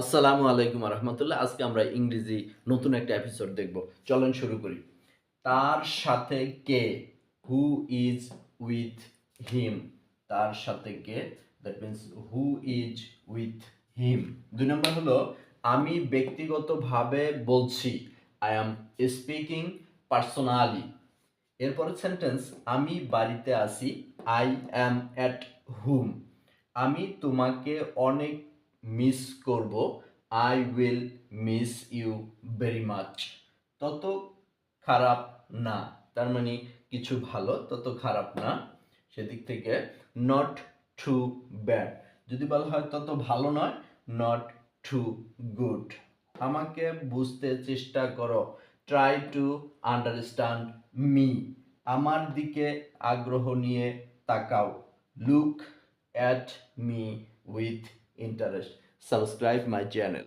আসসালামু আলাইকুম রহমতুল্লাহ আজকে আমরা ইংরেজি নতুন একটা এপিসোড দেখব। চলেন শুরু করি। তার সাথে কে? হু ইজ উইথ হিম তার সাথে কে? That means who is with him দুই নম্বর হলো, আমি ব্যক্তিগতভাবে বলছি আই অ্যাম স্পিকিং পার্সোনালি এরপরের সেন্টেন্স আমি বাড়িতে আসি আই অ্যাম অ্যাট হুম আমি তোমাকে অনেক মিস করব I will miss you very much তত খারাপ না। তার মানে কিছু ভালো, তত খারাপ না। সেদিক থেকে নট টু ব্যাড যদি বলা হয় তত ভালো নয় নট টু গুড আমাকে বুঝতে চেষ্টা করো। ট্রাই টু আন্ডারস্ট্যান্ড মি আমার দিকে আগ্রহ নিয়ে তাকাও। Look at me with interest. Subscribe my channel.